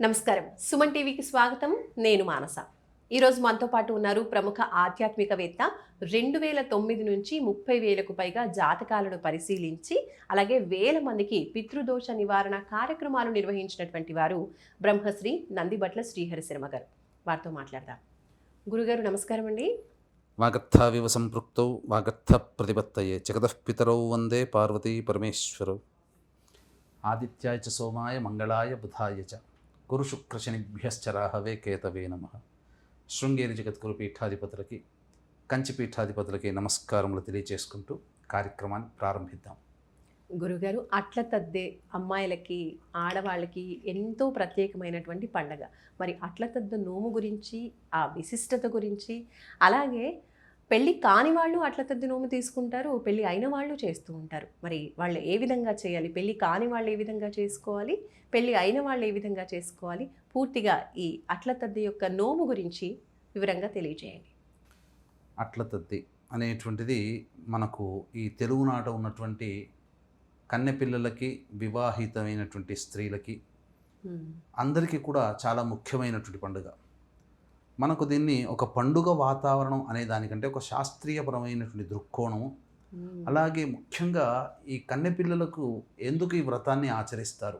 నమస్కారం. సుమన్ టీవీకి స్వాగతం. నేను మానస. ఈరోజు మనతో పాటు ఉన్నారు ప్రముఖ ఆధ్యాత్మికవేత్త రెండు వేల తొమ్మిది నుంచి ముప్పై వేలకు పైగా జాతకాలను పరిశీలించి అలాగే వేల మందికి పితృదోష నివారణ కార్యక్రమాలు నిర్వహించినటువంటి వారు బ్రహ్మశ్రీ నందిబట్ల శ్రీహరి శర్మ గారు. వారితో మాట్లాడదాం. గురుగారు నమస్కారం అండి. వాగర్థావివ సంపృక్తౌ వాగర్థ ప్రతిపత్తయే. జగదఃపితరౌ వందే పార్వతీ పరమేశ్వరౌ. ఆదిత్యాయ చ సోమాయ మంగళాయ బుధాయ చ. గురుశుక్రశనిభ్యశ్చరాహవే కేతవే నమ. శృంగేరి జగద్గురు పీఠాధిపతులకి కంచి పీఠాధిపతులకి నమస్కారములు తెలియజేసుకుంటూ కార్యక్రమాన్ని ప్రారంభిద్దాం. గురుగారు అట్ల తద్దే అమ్మాయిలకి ఆడవాళ్ళకి ఎంతో ప్రత్యేకమైనటువంటి పండగ. మరి అట్ల తద్దు నోము గురించి ఆ విశిష్టత గురించి అలాగే పెళ్ళి కాని వాళ్ళు అట్ల తద్ది నోము తీసుకుంటారు పెళ్ళి అయిన వాళ్ళు చేస్తూ ఉంటారు. మరి వాళ్ళు ఏ విధంగా చేయాలి? పెళ్ళి కాని వాళ్ళు ఏ విధంగా చేసుకోవాలి? పెళ్ళి అయిన వాళ్ళు ఏ విధంగా చేసుకోవాలి? పూర్తిగా ఈ అట్ల తద్ది యొక్క నోము గురించి వివరంగా తెలియజేయండి అట్ల తద్ది అనేటువంటిది మనకు ఈ తెలుగునాట ఉన్నటువంటి కన్నెపిల్లలకి వివాహితమైనటువంటి స్త్రీలకి అందరికీ కూడా చాలా ముఖ్యమైనటువంటి పండుగ. మనకు దీన్ని ఒక పండుగ వాతావరణం అనే దానికంటే ఒక శాస్త్రీయపరమైనటువంటి దృక్కోణము అలాగే ముఖ్యంగా ఈ కన్నెపిల్లలకు ఎందుకు ఈ వ్రతాన్ని ఆచరిస్తారు?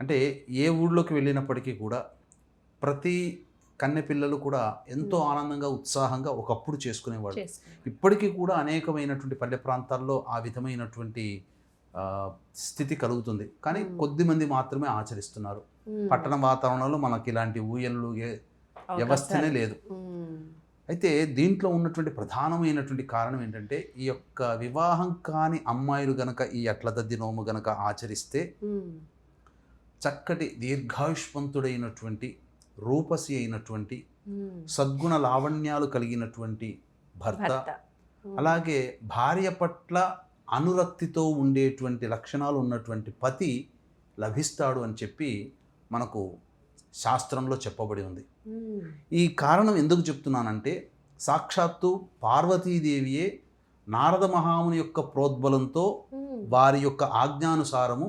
అంటే ఏ ఊళ్ళోకి వెళ్ళినప్పటికీ కూడా ప్రతి కన్నెపిల్లలు కూడా ఎంతో ఆనందంగా ఉత్సాహంగా ఒకప్పుడు చేసుకునేవాడు. ఇప్పటికీ కూడా అనేకమైనటువంటి పల్లె ప్రాంతాల్లో ఆ విధమైనటువంటి స్థితి కలుగుతుంది. కానీ. కొద్ది మంది మాత్రమే ఆచరిస్తున్నారు. పట్టణ వాతావరణంలో మనకి ఇలాంటి ఊయలు వ్యవస్థనే. లేదు. అయితే దీంట్లో ఉన్నటువంటి ప్రధానమైనటువంటి కారణం ఏంటంటే ఈ యొక్క వివాహం కాని అమ్మాయిలు గనక ఈ అట్లదద్ది నోము గనక ఆచరిస్తే. చక్కటి దీర్ఘాయుష్మంతుడైనటువంటి రూపసి అయినటువంటి. సద్గుణ లావణ్యాలు కలిగినటువంటి భర్త. అలాగే భార్య పట్ల అనురక్తితో ఉండేటువంటి లక్షణాలు ఉన్నటువంటి పతి లభిస్తాడు అని చెప్పి మనకు శాస్త్రంలో చెప్పబడి ఉంది మ్మ్. ఈ కారణం ఎందుకు చెప్తున్నానంటే సాక్షాత్తు పార్వతీదేవియే నారద మహాముని యొక్క ప్రోద్బలంతో మ్మ్. వారి యొక్క ఆజ్ఞానుసారము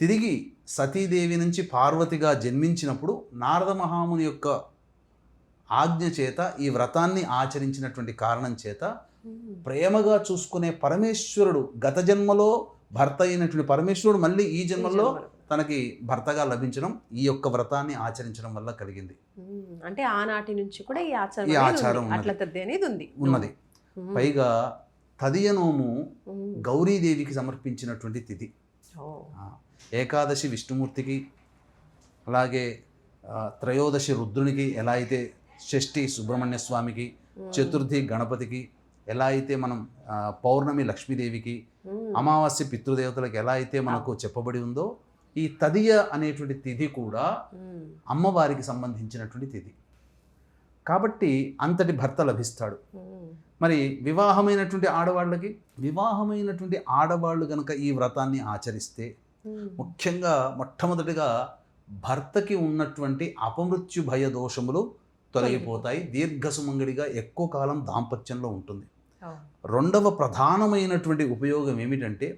తిరిగి సతీదేవి నుంచి పార్వతిగా జన్మించినప్పుడు నారద మహాముని యొక్క ఆజ్ఞ చేత ఈ వ్రతాన్ని ఆచరించినటువంటి కారణం చేత మ్మ్. ప్రేమగా చూసుకునే పరమేశ్వరుడు గత జన్మలో భర్త అయినటువంటి పరమేశ్వరుడు మళ్ళీ ఈ జన్మలో. తనకి భర్తగా లభించడం ఈ యొక్క వ్రతాన్ని ఆచరించడం వల్ల కలిగింది. అంటే ఆనాటి నుంచి కూడా ఈ ఆచారం ఈ ఆచారం అనేది ఉంది ఉన్నది. పైగా తదియనోము. గౌరీదేవికి సమర్పించినటువంటి తిథి ఏకాదశి విష్ణుమూర్తికి అలాగే త్రయోదశి రుద్రునికి ఎలా అయితే షష్ఠి సుబ్రహ్మణ్య స్వామికి. చతుర్థి గణపతికి ఎలా అయితే మనం పౌర్ణమి లక్ష్మీదేవికి. అమావాస్య పితృదేవతలకు ఎలా అయితే మనకు చెప్పబడి ఉందో ఈ తదియ అనేటువంటి తిథి కూడా మ్మ్. అమ్మవారికి సంబంధించినటువంటి తిథి కాబట్టి అంతటి భర్త లభిస్తాడు. మరి వివాహమైనటువంటి ఆడవాళ్ళకి వివాహమైనటువంటి ఆడవాళ్ళు కనుక ఈ వ్రతాన్ని ఆచరిస్తే. ముఖ్యంగా మొట్టమొదటిగా భర్తకి ఉన్నటువంటి అపమృత్యు భయ దోషములు తొలగిపోతాయి దీర్ఘసుమంగడిగా ఎక్కువ కాలం దాంపత్యంలో ఉంటుంది. రెండవ ప్రధానమైనటువంటి ఉపయోగం ఏమిటంటే.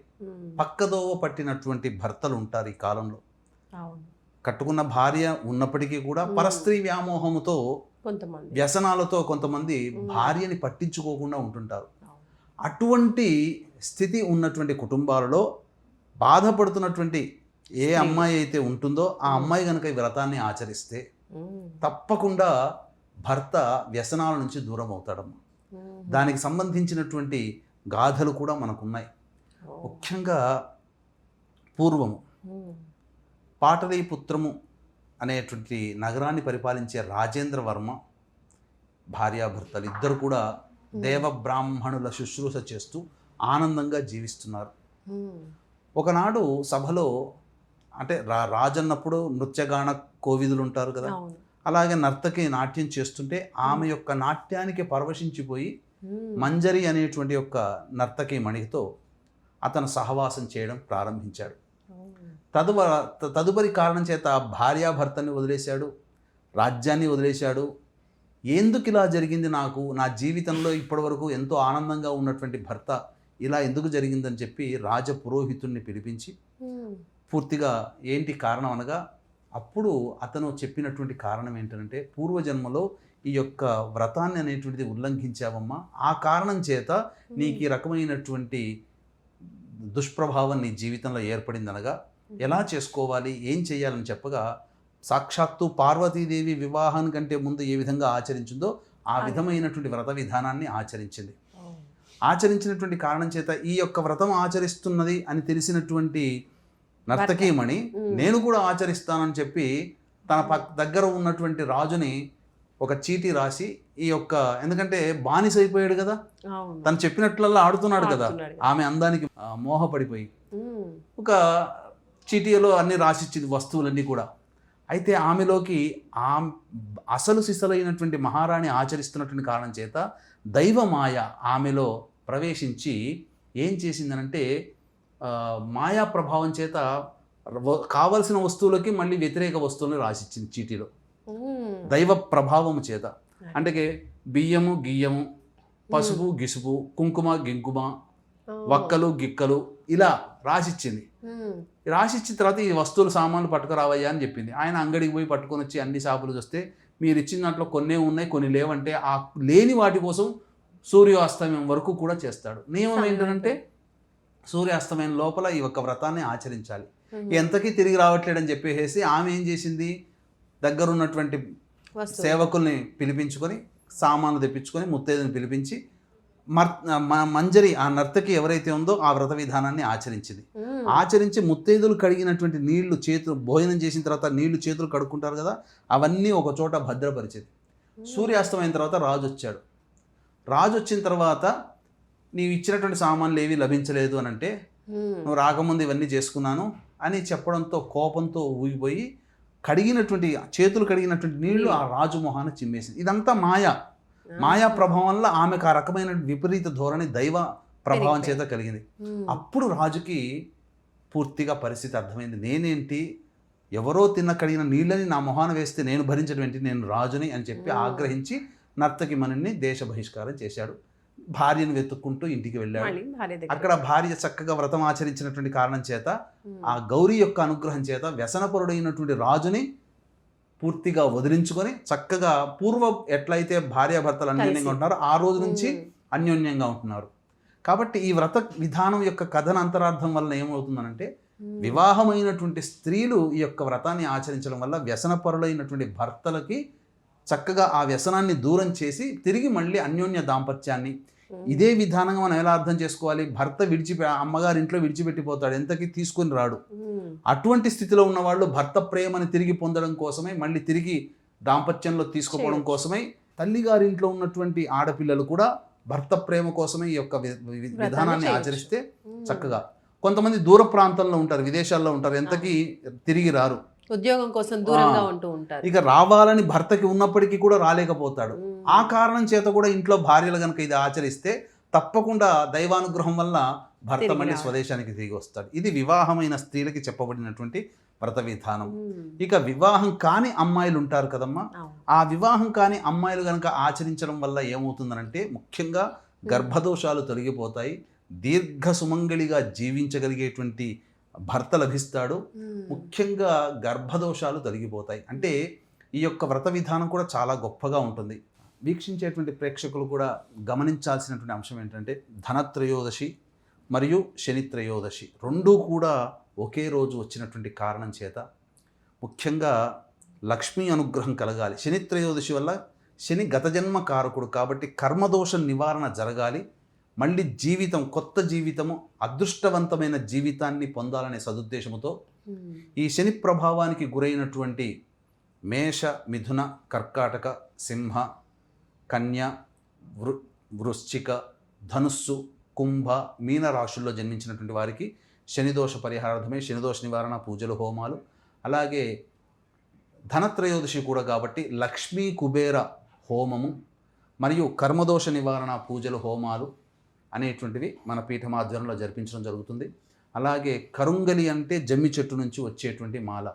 పక్కదోవ పట్టినటువంటి భర్తలు ఉంటారు ఈ కాలంలో కట్టుకున్న భార్య ఉన్నప్పటికీ కూడా. పరస్త్రీ వ్యామోహముతో కొంతమంది వ్యసనాలతో కొంతమంది. భార్యని పట్టించుకోకుండా ఉంటుంటారు. అటువంటి స్థితి ఉన్నటువంటి కుటుంబాలలో బాధపడుతున్నటువంటి ఏ. అమ్మాయి అయితే ఉంటుందో ఆ మ్మ్. అమ్మాయి కనుక ఈ వ్రతాన్ని ఆచరిస్తే. తప్పకుండా భర్త వ్యసనాల నుంచి దూరం అవుతాడమ్మా మ్మ్. దానికి సంబంధించినటువంటి గాథలు కూడా మనకున్నాయి. ముఖ్యంగా పూర్వము. పాటలీపుత్రము అనేటువంటి నగరాన్ని పరిపాలించే రాజేంద్ర వర్మ భార్యాభర్తలు ఇద్దరు కూడా దేవ బ్రాహ్మణుల శుశ్రూష చేస్తూ ఆనందంగా జీవిస్తున్నారు. ఒకనాడు సభలో అంటే రా రాజన్నప్పుడు నృత్యగాన కోవిదులు ఉంటారు కదా అలాగే నర్తకి నాట్యం చేస్తుంటే ఆమె యొక్క నాట్యానికి పరవశించిపోయి. మంజరి అనేటువంటి యొక్క నర్తకి మణితో అతను సహవాసం చేయడం ప్రారంభించాడు ఓ. తదువ త- తదుపరి కారణం చేత భార్యాభర్తని వదిలేశాడు రాజ్యాన్ని వదిలేశాడు ఎందుకు ఇలా జరిగింది నాకు నా జీవితంలో ఇప్పటివరకు ఎంతో ఆనందంగా ఉన్నటువంటి భర్త ఇలా ఎందుకు జరిగిందని చెప్పి రాజ పురోహితుణ్ణి పిలిపించి. పూర్తిగా ఏంటి కారణం అనగా అప్పుడు అతను చెప్పినటువంటి కారణం ఏంటంటే పూర్వజన్మలో ఈ యొక్క వ్రతాన్ని అనేటువంటిది ఉల్లంఘించావమ్మా ఆ కారణం చేత నీకు ఈ రకమైనటువంటి దుష్ప్రభావం నీ జీవితంలో ఏర్పడిందనగా ఎలా చేసుకోవాలి ఏం చేయాలని చెప్పగా సాక్షాత్తు పార్వతీదేవి వివాహం కంటే ముందు ఏ విధంగా ఆచరించిందో ఆ. విధమైనటువంటి వ్రత విధానాన్ని ఆచరించింది. ఆచరించినటువంటి కారణం చేత ఈ యొక్క వ్రతం ఆచరిస్తున్నది అని తెలిసినటువంటి నర్తకీమణి. నేను కూడా ఆచరిస్తానని చెప్పి తన దగ్గర ఉన్నటువంటి రాజుని ఒక చీటీ రాసి ఈ యొక్క ఎందుకంటే బానిస అయిపోయాడు కదా. తను చెప్పినట్లల్లా ఆడుతున్నాడు కదా. ఆమె అందానికి మోహపడిపోయి. ఒక చీటీలో అన్ని రాసిచ్చింది వస్తువులన్నీ కూడా అయితే ఆమెలోకి ఆ అసలు సిసలైనటువంటి మహారాణి ఆచరిస్తున్నటువంటి కారణం చేత దైవమాయ ఆమెలో ప్రవేశించి ఏం చేసిందనంటే మాయా ప్రభావం చేత కావలసిన వస్తువులకి మళ్ళీ వ్యతిరేక వస్తువులను రాసిచ్చింది చీటీలో. దైవ ప్రభావము చేత. అంటే బియ్యము గియ్యము పసుపు గిసుపు కుంకుమ గింకుమ. వక్కలు గిక్కలు ఇలా రాసిచ్చింది. రాసిచ్చిన తర్వాత ఈ వస్తువులు సామాన్లు పట్టుకురావయ్యా అని చెప్పింది. ఆయన అంగడికి పోయి పట్టుకొని వచ్చి అన్ని షాపులు చూస్తే మీరు ఇచ్చిన దాంట్లో కొన్నే ఉన్నాయి కొన్ని లేవంటే ఆ లేని వాటి కోసం సూర్యాస్తమయం వరకు కూడా చేస్తాడు. నియమం ఏంటంటే సూర్యాస్తమయం లోపల ఈ యొక్క వ్రతాన్ని ఆచరించాలి. ఎంతకీ తిరిగి రావట్లేడని చెప్పేసి ఆమె ఏం చేసింది దగ్గర ఉన్నటువంటి వస్తువు. సేవకుల్ని పిలిపించుకొని సామాన్లు తెప్పించుకొని ముత్తైదుని పిలిపించి మర్ మంజరి ఆ నర్తకి ఎవరైతే ఉందో ఆ వ్రత విధానాన్ని ఆచరించింది. ఆచరించి ముత్తైదులు కడిగినటువంటి నీళ్ళు చేతులు భోజనం చేసిన తర్వాత నీళ్ళు చేతులు కడుక్కుంటారు కదా అవన్నీ ఒక చోట భద్రపరిచేది సూర్యాస్తమైన తర్వాత రాజు వచ్చాడు రాజు వచ్చిన తర్వాత నీవు ఇచ్చినటువంటి సామాన్లు ఏవి లభించలేదు అని అంటే. నువ్వు రాకముందు ఇవన్నీ చేసుకున్నాను అని చెప్పడంతో కోపంతో ఊగిపోయి కడిగినటువంటి చేతులు కడిగినటువంటి నీళ్ళు ఆ రాజు మొహాన చిమ్మేసింది. ఇదంతా మాయ. మాయా ప్రభావం వల్ల ఆమెకు ఆ రకమైన విపరీత ధోరణి దైవ ప్రభావం చేత కలిగింది. అప్పుడు రాజుకి పూర్తిగా పరిస్థితి అర్థమైంది. నేనేంటి? ఎవరో తిన్న కడిగిన నీళ్ళని నా మొహాన వేస్తే నేను భరించడం ఏంటి? నేను రాజుని అని చెప్పి. ఆగ్రహించి నర్తకి మనని దేశ బహిష్కారం చేశాడు. భార్యను వెతుక్కుంటూ ఇంటికి వెళ్ళాడు. అక్కడ భార్య చక్కగా వ్రతం ఆచరించినటువంటి కారణం చేత. ఆ గౌరీ యొక్క అనుగ్రహం చేత వ్యసనపరుడైనటువంటి రాజుని పూర్తిగా వదిలించుకొని చక్కగా పూర్వ ఎట్లయితే భార్యాభర్తలు అన్యోన్యంగా. ఉంటున్నారో ఆ రోజు నుంచి. అన్యోన్యంగా ఉంటున్నారు కాబట్టి ఈ వ్రత విధానం యొక్క కథన అంతరార్థం వల్ల ఏమవుతుందనంటే. వివాహమైనటువంటి స్త్రీలు ఈ యొక్క వ్రతాన్ని ఆచరించడం వల్ల వ్యసనపరులైనటువంటి భర్తలకి చక్కగా ఆ వ్యసనాన్ని దూరం చేసి తిరిగి మళ్ళీ అన్యోన్య దాంపత్యాన్ని. ఇదే విధానంగా మనం ఎలా అర్థం చేసుకోవాలి భర్త విడిచిపె అమ్మగారి ఇంట్లో విడిచిపెట్టిపోతాడు ఎంతకి తీసుకొని రాడు. అటువంటి స్థితిలో ఉన్న వాళ్ళు భర్త ప్రేమని తిరిగి పొందడం కోసమే మళ్ళీ తిరిగి దాంపత్యంలో తీసుకుపోవడం చేయొచ్చు. కోసమై తల్లిగారి ఇంట్లో ఉన్నటువంటి ఆడపిల్లలు కూడా భర్త ప్రేమ కోసమే ఈ యొక్క విధానాన్ని. ఆచరిస్తే. చక్కగా కొంతమంది దూర ప్రాంతంలో ఉంటారు విదేశాల్లో ఉంటారు ఎంతకీ తిరిగి రారు ఉద్యోగం కోసం దూరంగా. ఉంటూ ఉంటారు ఇక రావాలని భర్తకి ఉన్నప్పటికీ కూడా రాలేకపోతాడు. ఆ కారణం చేత కూడా ఇంట్లో భార్యలు కనుక ఇది ఆచరిస్తే తప్పకుండా దైవానుగ్రహం వల్ల భర్త మళ్ళీ. స్వదేశానికి తిరిగి వస్తాడు ఇది వివాహమైన స్త్రీలకి చెప్పబడినటువంటి వ్రత విధానం. ఇక వివాహం కాని అమ్మాయిలు ఉంటారు కదమ్మా. ఆ వివాహం కాని అమ్మాయిలు కనుక ఆచరించడం వల్ల ఏమవుతుందనంటే ముఖ్యంగా గర్భదోషాలు తొలగిపోతాయి దీర్ఘ సుమంగళిగా జీవించగలిగేటువంటి భర్త లభిస్తాడు. ముఖ్యంగా గర్భదోషాలు తొలగిపోతాయి. అంటే ఈ యొక్క వ్రత విధానం కూడా చాలా గొప్పగా ఉంటుంది. వీక్షించేటువంటి ప్రేక్షకులు కూడా గమనించాల్సినటువంటి అంశం ఏంటంటే ధనత్రయోదశి మరియు శని త్రయోదశి రెండూ కూడా ఒకే రోజు వచ్చినటువంటి కారణం చేత ముఖ్యంగా లక్ష్మీ అనుగ్రహం కలగాలి. శని త్రయోదశి వల్ల శని గత జన్మ కారకుడు కాబట్టి కర్మదోష నివారణ జరగాలి. మళ్ళీ జీవితం కొత్త జీవితము అదృష్టవంతమైన జీవితాన్ని పొందాలనే సదుద్దేశంతో ఉమ్. ఈ శని ప్రభావానికి గురైనటువంటి మేష మిథున కర్కాటక సింహ కన్య వృ వృశ్చిక ధనుస్సు కుంభ మీన రాశుల్లో జన్మించినటువంటి వారికి శనిదోష పరిహారార్థమే శనిదోష నివారణ పూజలు హోమాలు అలాగే ధనత్రయోదశి కూడా కాబట్టి లక్ష్మీ కుబేర హోమము మరియు కర్మదోష నివారణ పూజలు హోమాలు అనేటువంటివి మన పీఠమాధ్వర్యంలో జరిపించడం జరుగుతుంది. అలాగే కరుంగలి అంటే జమ్మి చెట్టు నుంచి వచ్చేటువంటి మాల.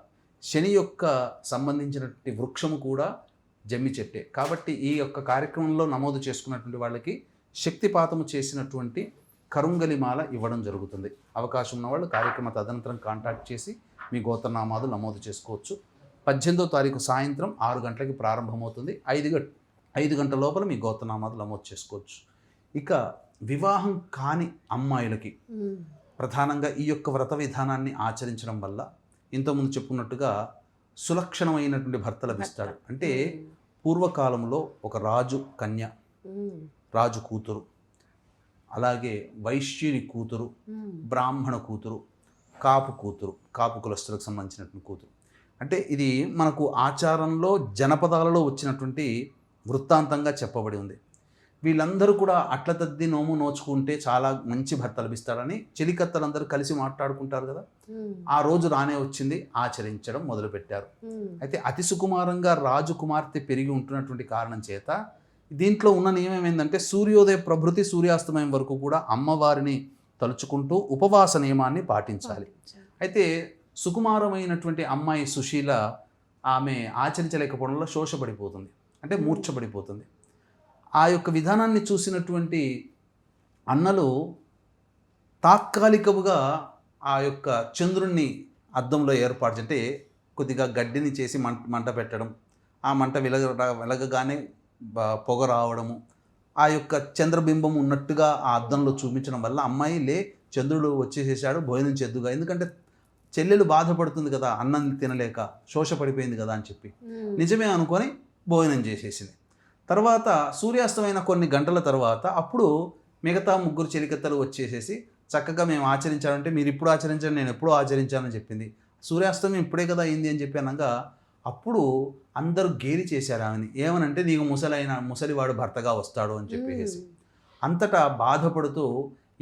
శని యొక్క సంబంధించినటువంటి వృక్షము కూడా జమ్మి చెట్టే. కాబట్టి ఈ యొక్క కార్యక్రమంలో నమోదు చేసుకున్నటువంటి వాళ్ళకి శక్తిపాతము చేసినటువంటి కరుంగలి మాల ఇవ్వడం జరుగుతుంది. అవకాశం ఉన్న వాళ్ళు కార్యక్రమ తదనంతరం కాంటాక్ట్ చేసి మీ గోత్రనామాలు నమోదు చేసుకోవచ్చు. పద్దెనిమిదో తారీఖు సాయంత్రం ఆరు గంటలకి ప్రారంభమవుతుంది. ఐదు గంట ఐదు గంటల లోపల మీ గోత్రనామాలు నమోదు చేసుకోవచ్చు. ఇక వివాహం కాని అమ్మాయిలకి. ప్రధానంగా ఈ యొక్క వ్రత విధానాన్ని ఆచరించడం వల్ల ఇంతకుముందు చెప్పుకున్నట్టుగా సులక్షణమైనటువంటి భర్త లభిస్తాడు అంటే పూర్వకాలంలో ఒక రాజు కన్య. రాజు కూతురు అలాగే వైశ్యుని కూతురు. బ్రాహ్మణ కూతురు కాపు కూతురు కాపు కులస్తులకు సంబంధించినటువంటి కూతురు అంటే ఇది మనకు ఆచారంలో జనపదాలలో వచ్చినటువంటి వృత్తాంతంగా చెప్పబడి ఉంది వీళ్ళందరూ కూడా అట్ల తద్ది నోము నోచుకుంటే చాలా మంచి భర్త లభిస్తాడని చెలికత్తలందరూ కలిసి మాట్లాడుకుంటారు కదా. ఆ రోజు రానే వచ్చింది ఆచరించడం మొదలుపెట్టారు. అయితే అతి సుకుమారంగా రాజు కుమార్తె పెరిగి ఉంటున్నటువంటి కారణం చేత దీంట్లో ఉన్న నియమం ఏంటంటే సూర్యోదయ ప్రభృతి సూర్యాస్తమయం వరకు కూడా అమ్మవారిని తలుచుకుంటూ ఉపవాస నియమాన్ని పాటించాలి. అయితే సుకుమారమైనటువంటి అమ్మాయి సుశీల ఆమె ఆచరించలేకపోవడంలో శోషపడిపోతుంది. అంటే మూర్ఛపడిపోతుంది. ఆ యొక్క విధానాన్ని చూసినటువంటి అన్నలు తాత్కాలికముగా ఆ యొక్క చంద్రుణ్ణి అద్దంలో ఏర్పాటు అంటే కొద్దిగా గడ్డిని చేసి మంట మంట పెట్టడం ఆ మంట వెలగ వెలగగానే పొగ రావడము ఆ యొక్క చంద్రబింబం ఉన్నట్టుగా ఆ అద్దంలో చూపించడం వల్ల అమ్మాయి లే చంద్రుడు వచ్చేసేసాడు భోజనం చేద్దుగా. ఎందుకంటే చెల్లెలు బాధపడుతుంది కదా అన్నం తినలేక శోషపడిపోయింది కదా అని చెప్పి. నిజమే అనుకొని భోజనం చేసేసింది. తర్వాత సూర్యాస్తమైన కొన్ని గంటల తర్వాత అప్పుడు మిగతా ముగ్గురు చెలికత్తలు వచ్చేసేసి చక్కగా మేము ఆచరించాలంటే మీరు ఇప్పుడు ఆచరించండి నేను ఎప్పుడూ ఆచరించానని చెప్పింది. సూర్యాస్తమయం ఇప్పుడే కదా అయింది అని చెప్పి అనగా అప్పుడు అందరూ గేలి చేశారు ఆమెని. ఏమనంటే నీకు ముసలైన ముసలివాడు భర్తగా వస్తాడు అని చెప్పేసి అంతటా బాధపడుతూ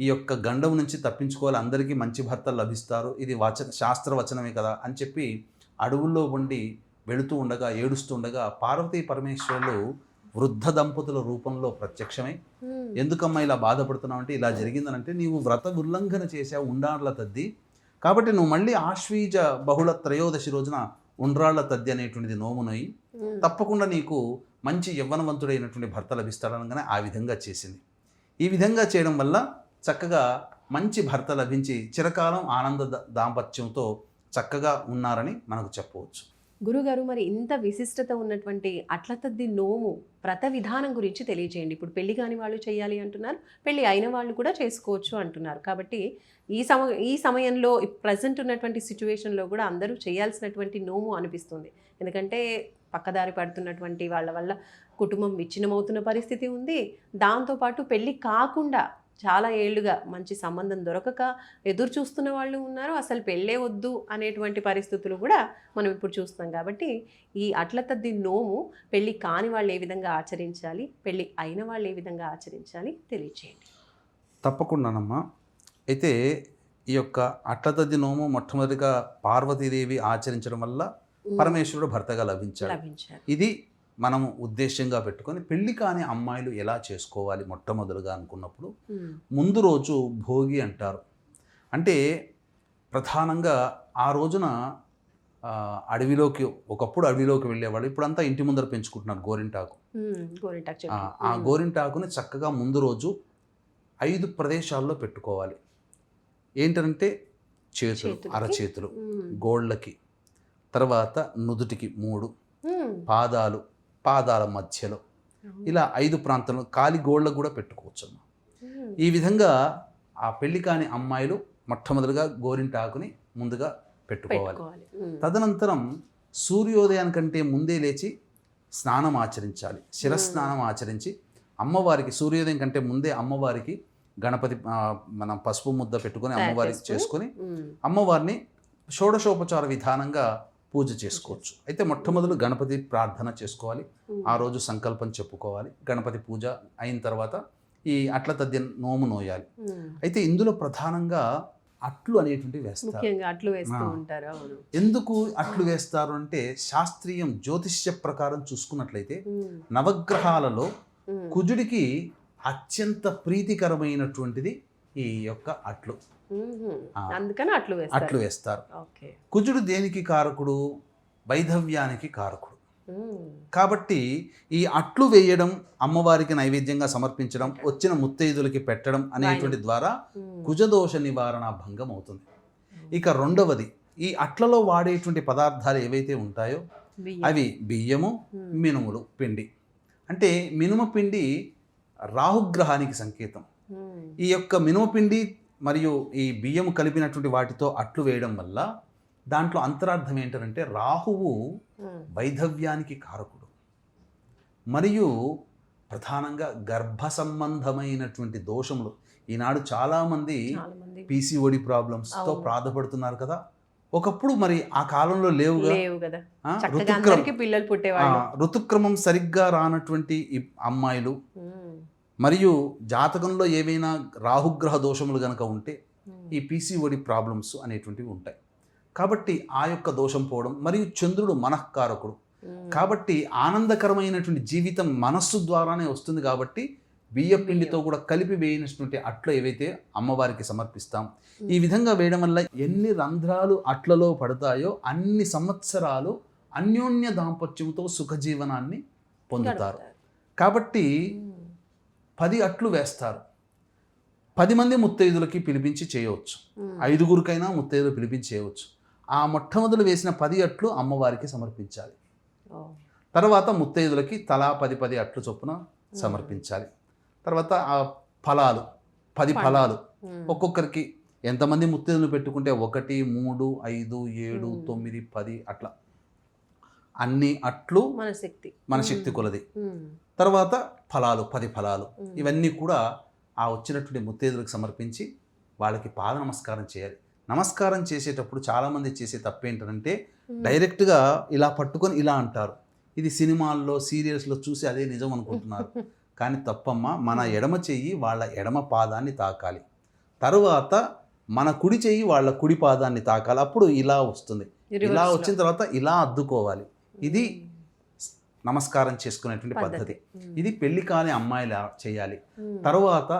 ఈ యొక్క గండం నుంచి తప్పించుకోవాలి అందరికీ మంచి భర్తలు లభిస్తారు ఇది వచన శాస్త్ర వచనమే కదా అని చెప్పి అడవుల్లో ఉండి వెళుతూ ఉండగా ఏడుస్తూ ఉండగా పార్వతీ పరమేశ్వరులు వృద్ధ దంపతుల రూపంలో ప్రత్యక్షమై. ఎందుకమ్మా ఇలా బాధపడుతున్నావు అంటే ఇలా జరిగిందనంటే నీవు వ్రత ఉల్లంఘన చేసావు ఉండాళ్ళ తద్ది కాబట్టి నువ్వు మళ్ళీ ఆశ్వీజ బహుళ త్రయోదశి రోజున ఉండ్రాళ్ళ తద్ది అనేటువంటిది నోమునోయి. తప్పకుండా నీకు మంచి యవ్వనవంతుడైనటువంటి భర్త లభిస్తాడనగానే ఆ విధంగా చేసింది ఈ విధంగా చేయడం వల్ల చక్కగా మంచి భర్త లభించి చిరకాలం ఆనంద దాంపత్యంతో చక్కగా ఉన్నారని మనకు చెప్పవచ్చు గురుగారు మరి ఇంత విశిష్టత ఉన్నటువంటి అట్లతద్ది నోము వ్రత విధానం గురించి తెలియజేయండి ఇప్పుడు పెళ్ళి కాని వాళ్ళు చేయాలి అంటున్నారు పెళ్ళి అయిన వాళ్ళు కూడా చేసుకోవచ్చు అంటున్నారు. కాబట్టి ఈ సమ ఈ సమయంలో ప్రజెంట్ ఉన్నటువంటి సిచ్యువేషన్లో కూడా అందరూ చేయాల్సినటువంటి నోము అనిపిస్తుంది. ఎందుకంటే పక్కదారి పడుతున్నటువంటి వాళ్ళ వల్ల కుటుంబం విచ్ఛిన్నమవుతున్న పరిస్థితి ఉంది. దాంతోపాటు పెళ్ళి కాకుండా చాలా ఏళ్ళుగా మంచి సంబంధం దొరకక ఎదురు చూస్తున్న వాళ్ళు ఉన్నారు. అసలు పెళ్ళే వద్దు అనేటువంటి పరిస్థితులు కూడా మనం ఇప్పుడు చూస్తున్నాం కాబట్టి ఈ అట్ల తద్ది నోము పెళ్ళి కాని వాళ్ళు ఏ విధంగా ఆచరించాలి పెళ్ళి అయిన వాళ్ళు ఏ విధంగా ఆచరించాలి తెలియచేయండి. తప్పకుండానమ్మా. అయితే ఈ యొక్క అట్లతద్ది నోము మొట్టమొదటిగా పార్వతీదేవి ఆచరించడం వల్ల పరమేశ్వరుడు భర్తగా లభించాడు. లభించారు ఇది మనము ఉద్దేశ్యంగా పెట్టుకొని పెళ్ళి కాని అమ్మాయిలు ఎలా చేసుకోవాలి మొట్టమొదలుగా అనుకున్నప్పుడు ముందు రోజు భోగి అంటారు. అంటే ప్రధానంగా ఆ రోజున అడవిలోకి ఒకప్పుడు అడవిలోకి వెళ్ళేవాళ్ళు. ఇప్పుడంతా ఇంటి ముందర పెంచుకుంటున్నారు గోరింటాకు. ఆ, గోరింటాకుని చక్కగా ముందు రోజు ఐదు ప్రదేశాల్లో పెట్టుకోవాలి. ఏంటంటే చేతులు. అరచేతులు గోళ్ళకి తర్వాత నుదుటికి మూడు పాదాలు పాదాల మధ్యలో. ఇలా ఐదు ప్రాంతంలో కాలి గోళ్ళకు కూడా పెట్టుకోవచ్చు అమ్మ. ఈ విధంగా ఆ పెళ్ళి కాని అమ్మాయిలు మొట్టమొదటిగా గోరింటాకుని ముందుగా పెట్టుకోవాలి. తదనంతరం సూర్యోదయానికంటే ముందే లేచి స్నానం ఆచరించాలి. శిరస్నానం ఆచరించి అమ్మవారికి సూర్యోదయం కంటే ముందే అమ్మవారికి గణపతి మనం పసుపు ముద్ద పెట్టుకొని అమ్మవారికి చేసుకొని, అమ్మవారిని షోడశోపచార విధానంగా పూజ చేసుకోవచ్చు. అయితే మొట్టమొదలు గణపతి ప్రార్థన చేసుకోవాలి. ఆ రోజు సంకల్పం చెప్పుకోవాలి. గణపతి పూజ అయిన తర్వాత ఈ అట్ల తద్ది నోము నోయాలి. అయితే ఇందులో ప్రధానంగా అట్లు అనేటువంటి వేస్తారు. అట్లు వేస్తూ. ఉంటారు ఎందుకు అట్లు వేస్తారు అంటే శాస్త్రీయం జ్యోతిష్య ప్రకారం చూసుకున్నట్లయితే నవగ్రహాలలో కుజుడికి అత్యంత ప్రీతికరమైనటువంటిది ఈ యొక్క అట్లు. అందుకని అట్లు అట్లు వేస్తారు. కుజుడు దేనికి కారకుడు? వైధవ్యానికి కారకుడు. కాబట్టి ఈ అట్లు వేయడం అమ్మవారికి నైవేద్యంగా సమర్పించడం వచ్చిన ముత్తైదులకి పెట్టడం అనేటువంటి ద్వారా కుజదోష నివారణ భంగం అవుతుంది. ఇక రెండవది ఈ అట్లలో వాడేటువంటి పదార్థాలు ఏవైతే ఉంటాయో. అవి బియ్యము. మినుములు పిండి. అంటే మినుమ పిండి రాహుగ్రహానికి సంకేతం. ఈ యొక్క మినుమ పిండి మరియు ఈ బియ్యం కలిపినటువంటి వాటితో అట్లు వేయడం వల్ల దాంట్లో అంతరార్థం ఏంటంటే రాహువు. వైధవ్యానికి కారకుడు మరియు ప్రధానంగా గర్భ సంబంధమైనటువంటి దోషములు ఈనాడు చాలామంది చాలా మంది పీసీఓడి ప్రాబ్లమ్స్తో. బాధపడుతున్నారు కదా ఒకప్పుడు మరి ఆ కాలంలో లేవుగా లేవు ఋతుక్రమం సరిగ్గా రానటువంటి అమ్మాయిలు. మరియు జాతకంలో ఏవైనా రాహుగ్రహ దోషములు గనక ఉంటే. ఈ పీసీఓడి ప్రాబ్లమ్స్ అనేటువంటివి ఉంటాయి కాబట్టి ఆ యొక్క దోషం పోవడం మరియు చంద్రుడు మనఃకారకుడు ఉమ్. కాబట్టి ఆనందకరమైనటువంటి జీవితం మనస్సు ద్వారానే వస్తుంది కాబట్టి బియ్య పిండితో కూడా కలిపి వేయినటువంటి అట్లు ఏవైతే అమ్మవారికి సమర్పిస్తాం ఈ విధంగా వేయడం వల్ల ఎన్ని రంధ్రాలు అట్లలో పడతాయో అన్ని సంవత్సరాలు అన్యోన్య దాంపత్యంతో సుఖజీవనాన్ని పొందుతారు. కాబట్టి ఉమ్. పది అట్లు వేస్తారు పది మంది ముత్తైదులకి పిలిపించి చేయవచ్చు. ఐదుగురికైనా ముత్తైదులు పిలిపించి చేయవచ్చు ఆ మొట్టమొదలు వేసిన పది అట్లు అమ్మవారికి సమర్పించాలి. తర్వాత ముత్తైదులకి తలా పది పది అట్లు చొప్పున సమర్పించాలి తర్వాత ఆ ఫలాలు పది. ఫలాలు. ఒక్కొక్కరికి ఎంతమంది ముత్తైదులు పెట్టుకుంటే ఒకటి మూడు ఐదు ఏడు మ్మ్. తొమ్మిది పది అట్లా అన్ని అట్లు మన శక్తి మన. శక్తి కొలది. తర్వాత ఫలాలు పది ఫలాలు. ఇవన్నీ కూడా ఆ వచ్చినటువంటి ముత్తైదులకు సమర్పించి వాళ్ళకి పాద నమస్కారం చేయాలి. నమస్కారం చేసేటప్పుడు చాలామంది చేసే తప్పేంటంటే. డైరెక్ట్గా ఇలా పట్టుకొని ఇలా అంటారు. ఇది సినిమాల్లో సీరియల్స్లో చూసి అదే నిజం అనుకుంటున్నారు. కానీ తప్పమ్మ మన ఎడమ చెయ్యి వాళ్ళ ఎడమ పాదాన్ని తాకాలి. తరువాత మన కుడి చెయ్యి వాళ్ళ కుడి పాదాన్ని తాకాలి. అప్పుడు ఇలా వస్తుంది. ఇలా. వచ్చిన తర్వాత ఇలా అద్దుకోవాలి. ఇది. నమస్కారం చేసుకునేటువంటి పద్ధతి. ఇది పెళ్ళి కాని అమ్మాయిలు చేయాలి. తర్వాత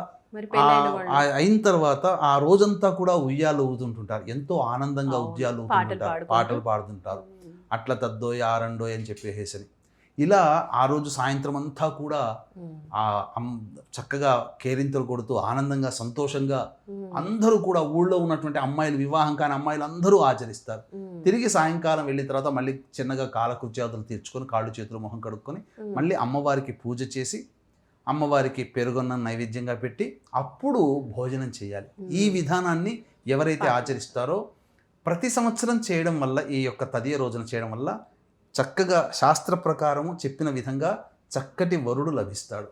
అయిన తర్వాత ఆ రోజంతా కూడా ఉయ్యాలు ఊదుతుంటారు ఎంతో ఆనందంగా. ఉద్యాలు పాటలు పాడుతుంటారు. అట్ల తద్దోయ్ ఆరండోయ్ అని చెప్పేసేసరి ఇలా ఆ రోజు సాయంత్రం అంతా కూడా. ఆ చక్కగా కేరింతలు కొడుతూ ఆనందంగా సంతోషంగా. అందరూ కూడా ఊళ్ళో ఉన్నటువంటి అమ్మాయిలు వివాహం కాని అమ్మాయిలు అందరూ ఆచరిస్తారు. తిరిగి సాయంకాలం వెళ్ళిన తర్వాత మళ్ళీ చిన్నగా కాలకృత్యాదులు తీర్చుకొని కాళ్ళు చేతులు మొహం కడుక్కొని. మళ్ళీ అమ్మవారికి పూజ చేసి అమ్మవారికి పెరుగున్న నైవేద్యంగా పెట్టి అప్పుడు భోజనం చేయాలి ఈ. విధానాన్ని ఎవరైతే. ఆచరిస్తారో ప్రతి సంవత్సరం చేయడం వల్ల ఈ యొక్క తదియ రోజున చేయడం వల్ల చక్కగా శాస్త్ర ప్రకారము చెప్పిన విధంగా చక్కటి వరుడు లభిస్తాడు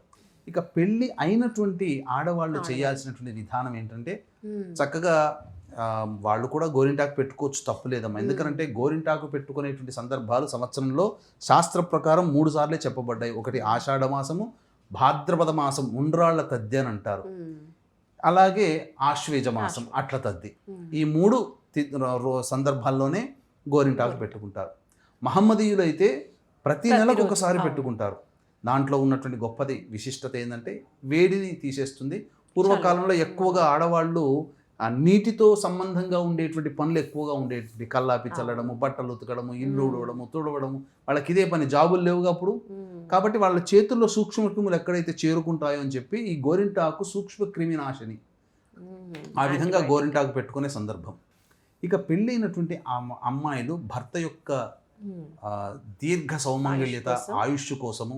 ఇక పెళ్ళి అయినటువంటి ఆడవాళ్ళు. చేయాల్సినటువంటి విధానం ఏంటంటే. చక్కగా వాళ్ళు కూడా గోరింటాకు పెట్టుకోవచ్చు తప్పులేదమ్మా మ్మ్. ఎందుకంటే గోరింటాకు పెట్టుకునేటువంటి సందర్భాలు సంవత్సరంలో శాస్త్ర ప్రకారం మూడు సార్లే చెప్పబడ్డాయి ఒకటి ఆషాఢ మాసము భాద్రపద మాసం ఉండ్రాళ్ళ తద్ది అని అంటారు. అలాగే ఆశ్వేజ మాసం. అట్ల తద్ది. ఈ మూడు సందర్భాల్లోనే గోరింటాకు పెట్టుకుంటారు మహమ్మదీయులు అయితే ప్రతి నెలకు ఒకసారి. పెట్టుకుంటారు. దాంట్లో ఉన్నటువంటి గొప్పది విశిష్టత ఏంటంటే వేడిని తీసేస్తుంది. పూర్వకాలంలో ఎక్కువగా ఆడవాళ్ళు ఆ నీటితో సంబంధంగా ఉండేటువంటి పనులు ఎక్కువగా ఉండేటువంటి కల్లాపి చల్లడము బట్టలు ఉతకడము ఇల్లు. ఉడవడము తుడవడము. వాళ్ళకి ఇదే పని. జాబులు లేవుగా అప్పుడు. కాబట్టి వాళ్ళ చేతుల్లో సూక్ష్మ క్రిములు ఎక్కడైతే చేరుకుంటాయో అని చెప్పి ఈ గోరింటాకు సూక్ష్మ క్రిమి నాశని. ఆ విధంగా. గోరింటాకు పెట్టుకునే సందర్భం. ఇక పెళ్ళైనటువంటి అమ్మాయిలు భర్త యొక్క దీర్ఘ సౌమంగళ్యత ఆయుష్ కోసం. ఆయుష్ కోసము.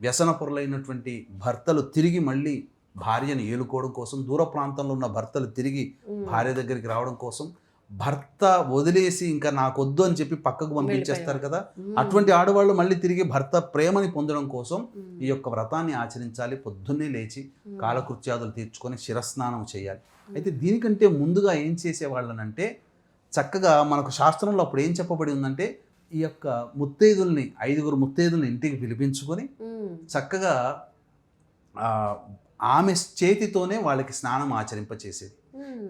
వ్యసన పొరలైనటువంటి భర్తలు తిరిగి మళ్ళీ భార్యను ఏలుకోవడం కోసం దూర ప్రాంతంలో ఉన్న భర్తలు తిరిగి. భార్య దగ్గరికి రావడం కోసం భర్త వదిలేసి ఇంకా నాకొద్దు అని చెప్పి పక్కకు పంపించేస్తారు కదా. అటువంటి ఆడవాళ్ళు మళ్ళీ తిరిగి భర్త ప్రేమని పొందడం కోసం. ఈ యొక్క వ్రతాన్ని ఆచరించాలి పొద్దున్నే లేచి. కాలకృత్యాదులు తీర్చుకొని శిరస్నానం చేయాలి అయితే దీనికంటే ముందుగా ఏం చేసేవాళ్ళనంటే చక్కగా మనకు శాస్త్రంలో అప్పుడు ఏం చెప్పబడి ఉందంటే ఈ యొక్క ముత్తైదుల్ని ఐదుగురు ముత్తైదుల్ని ఇంటికి పిలిపించుకొని. చక్కగా ఆమె చేతితోనే వాళ్ళకి స్నానం ఆచరింపచేసేది.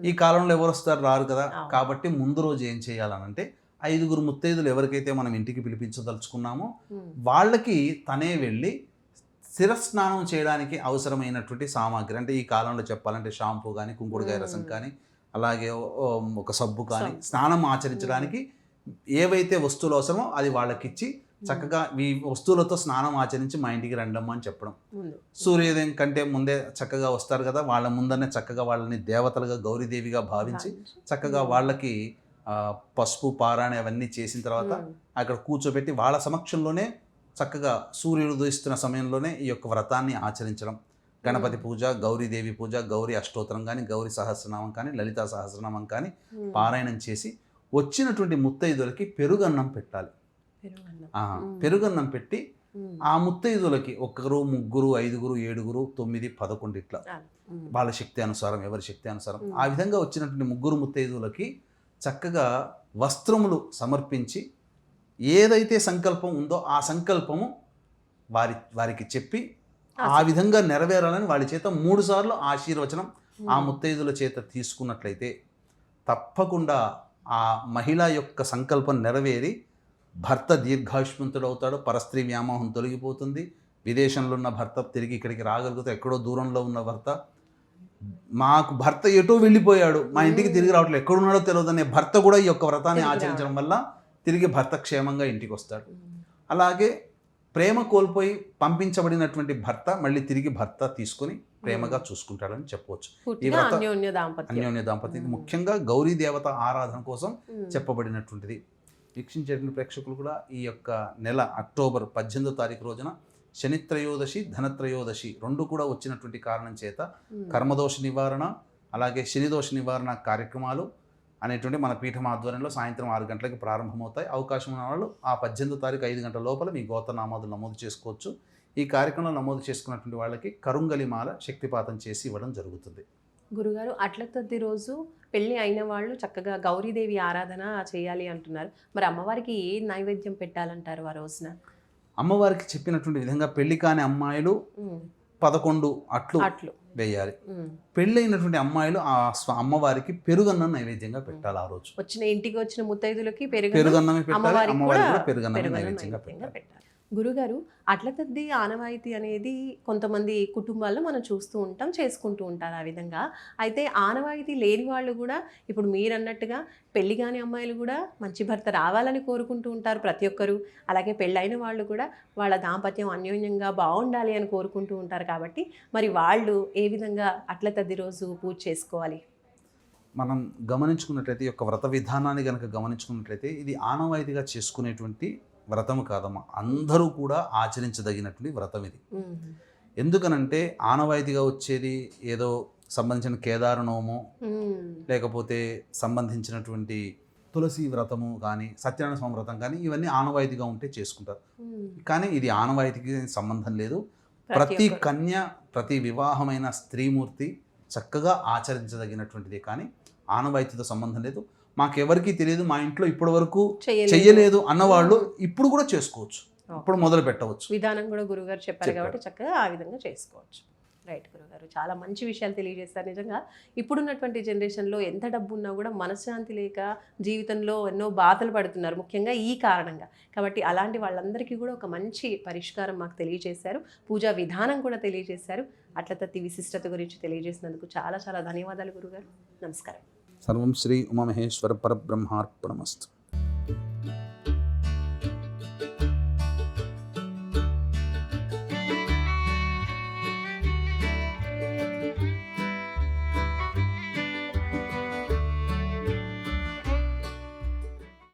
ఈ కాలంలో ఎవరు వస్తారు రారు కదా. కాబట్టి ముందు రోజు ఏం చేయాలనంటే ఐదుగురు ముత్తైదులు ఎవరికైతే మనం ఇంటికి పిలిపించదలుచుకున్నామో. వాళ్ళకి తనే వెళ్ళి శిరస్నానం చేయడానికి అవసరమైనటువంటి సామాగ్రి అంటే ఈ కాలంలో చెప్పాలంటే షాంపూ కానీ కుంకుడుకాయ రసం. కానీ అలాగే ఒక సబ్బు కానీ. స్నానం ఆచరించడానికి ఏవైతే వస్తువులు అవసరమో అది వాళ్ళకిచ్చి చక్కగా ఈ వస్తువులతో స్నానం ఆచరించి మా ఇంటికి రండమ్మా అని చెప్పడం. సూర్యోదయం కంటే ముందే చక్కగా వస్తారు కదా వాళ్ళ ముందనే చక్కగా వాళ్ళని దేవతలుగా గౌరీదేవిగా భావించి చక్కగా వాళ్ళకి పసుపు పారాణి అవన్నీ చేసిన తర్వాత. అక్కడ కూర్చోబెట్టి వాళ్ళ సమక్షంలోనే చక్కగా సూర్యుడు ఉదయిస్తున్న సమయంలోనే ఈ యొక్క వ్రతాన్ని ఆచరించడం గణపతి పూజ గౌరీదేవి పూజ గౌరీ అష్టోత్తరం కానీ గౌరీ సహస్రనామం కానీ లలితా సహస్రనామం కానీ. పారాయణం చేసి వచ్చినటువంటి ముత్తైదులకి పెరుగన్నం పెట్టాలి పెరుగన్నం. పెట్టి. ఆ ముత్తైదులకి ఒకరు ముగ్గురు ఐదుగురు ఏడుగురు తొమ్మిది పదకొండు ఇట్లా. వాళ్ళ శక్తి అనుసారం ఎవరి శక్తి అనుసారం. ఆ విధంగా వచ్చినటువంటి ముగ్గురు ముత్తైదువులకి చక్కగా వస్త్రములు సమర్పించి ఏదైతే సంకల్పం ఉందో ఆ సంకల్పము వారి వారికి చెప్పి ఆ విధంగా నెరవేరాలని వాళ్ళ చేత మూడు సార్లు ఆశీర్వచనం ఆ. ముత్తైదుల చేత తీసుకున్నట్లయితే తప్పకుండా ఆ మహిళ యొక్క సంకల్పం నెరవేరి భర్త దీర్ఘాయుష్మంతుడు అవుతాడు పరస్త్రీ వ్యామోహం తొలగిపోతుంది విదేశంలో ఉన్న భర్త తిరిగి ఇక్కడికి రాగలుగుతాడు ఎక్కడో దూరంలో ఉన్న భర్త. మాకు భర్త ఎటో వెళ్ళిపోయాడు మా ఇంటికి తిరిగి రావట్లేదు ఎక్కడున్నాడో తెలియదనే భర్త కూడా ఈ యొక్క వ్రతాన్ని ఆచరించడం వల్ల తిరిగి భర్త క్షేమంగా ఇంటికి వస్తాడు. అలాగే ప్రేమ కోల్పోయి పంపించబడినటువంటి భర్త మళ్ళీ తిరిగి భర్త తీసుకొని ప్రేమగా చూసుకుంటాడని చెప్పవచ్చు పూర్తిగా వ్రత- అన్యోన్య దాంపత్యం మ్మ్. ముఖ్యంగా గౌరీ దేవత ఆరాధన కోసం. చెప్పబడినటువంటిది వీక్షించేటువంటి ప్రేక్షకులు కూడా ఈ యొక్క నెల అక్టోబర్ పద్దెనిమిదో తారీఖు రోజున శనిత్రయోదశి ధనత్రయోదశి రెండు కూడా వచ్చినటువంటి కారణం చేత. కర్మదోష నివారణ అలాగే శనిదోష నివారణ కార్యక్రమాలు అనేటువంటి మన పీఠం ఆధ్వర్యంలో సాయంత్రం ఆరు గంటలకు ప్రారంభమవుతాయి. అవకాశం ఉన్న వాళ్ళు ఆ పద్దెనిమిదో తారీఖు ఐదు గంటల లోపల మీ గోత్రనామాదులు నమోదు చేసుకోవచ్చు. ఈ కార్యక్రమంలో నమోదు చేసుకున్నటువంటి వాళ్ళకి కరుంగలిమాల శక్తిపాతం చేసి ఇవ్వడం జరుగుతుంది. గురుగారు అట్ల తద్ది రోజు పెళ్ళి అయిన వాళ్ళు చక్కగా గౌరీదేవి ఆరాధన చేయాలి అంటున్నారు. మరి అమ్మవారికి ఏ నైవేద్యం పెట్టాలంటారు ఆ రోజున? అమ్మవారికి చెప్పినటువంటి విధంగా పెళ్ళి కాని అమ్మాయిలు. పదకొండు అట్లు అట్లు. వేయాలి. పెళ్ళైనటువంటి అమ్మాయిలు ఆ అమ్మవారికి పెరుగన్నం నైవేద్యంగా పెట్టాలి ఆ రోజు. వచ్చిన ఇంటికి వచ్చిన ముత్తైదులకి పెరుగు పెరుగన్నమే పెట్టాలి అమ్మవారికి కూడా పెరుగన్నమే నైవేద్యంగా పెట్టాలి. గురుగారు అట్ల తద్ది ఆనవాయితీ అనేది కొంతమంది కుటుంబాల్లో మనం చూస్తూ ఉంటాం చేసుకుంటూ ఉంటారు ఆ విధంగా. అయితే ఆనవాయితీ లేని వాళ్ళు కూడా ఇప్పుడు మీరు అన్నట్టుగా పెళ్ళి కాని అమ్మాయిలు కూడా మంచి భర్త రావాలని కోరుకుంటూ ఉంటారు ప్రతి ఒక్కరు. అలాగే పెళ్ళైన వాళ్ళు కూడా వాళ్ళ దాంపత్యం అన్యోన్యంగా బాగుండాలి అని కోరుకుంటూ ఉంటారు కాబట్టి మరి వాళ్ళు ఏ విధంగా అట్ల తద్ది రోజు పూజ చేసుకోవాలి? మనం గమనించుకున్నట్లయితే ఈ యొక్క వ్రత విధానాన్ని కనుక గమనించుకున్నట్లయితే ఇది ఆనవాయితీగా చేసుకునేటువంటి వ్రతము కాదమ్మా అందరూ కూడా ఆచరించదగినటువంటి వ్రతం ఇది ఎందుకనంటే ఆనవాయితీగా వచ్చేది ఏదో సంబంధించిన కేదారనోమో. లేకపోతే సంబంధించినటువంటి తులసి వ్రతము కానీ సత్యనారాయణ స్వామి వ్రతం కానీ ఇవన్నీ ఆనవాయితీగా ఉంటే చేసుకుంటారు. కానీ ఇది ఆనవాయితీకి సంబంధం లేదు ప్రతి. కన్య ప్రతి వివాహమైన స్త్రీమూర్తి చక్కగా ఆచరించదగినటువంటిది కానీ ఆనవాయితీతో సంబంధం లేదు మాకెవరికీ తెలియదు మా ఇంట్లో ఇప్పటి వరకు చేయలేదు. చెయ్యలేదు అన్నవాళ్ళు ఇప్పుడు కూడా చేసుకోవచ్చు. ఇప్పుడు మొదలు పెట్టవచ్చు. విధానం కూడా గురుగారు చెప్పారు చెప్పారు. కాబట్టి చక్కగా ఆ విధంగా చేసుకోవచ్చు. రైట్ గురుగారు. చాలా మంచి విషయాలు తెలియజేస్తారు నిజంగా ఇప్పుడున్నటువంటి జనరేషన్లో ఎంత డబ్బు ఉన్నా కూడా మనశ్శాంతి లేక జీవితంలో ఎన్నో బాధలు పడుతున్నారు ముఖ్యంగా ఈ కారణంగా. కాబట్టి అలాంటి వాళ్ళందరికీ కూడా ఒక మంచి పరిష్కారం మాకు తెలియజేశారు. పూజా విధానం కూడా తెలియజేశారు. అట్ల తత్తి విశిష్టత గురించి తెలియజేసినందుకు చాలా చాలా ధన్యవాదాలు గురుగారు. నమస్కారం. சர்வம் ஸ்ரீ உமமகேஸ்வர பரபிரம்மார்ப்பணமஸ்து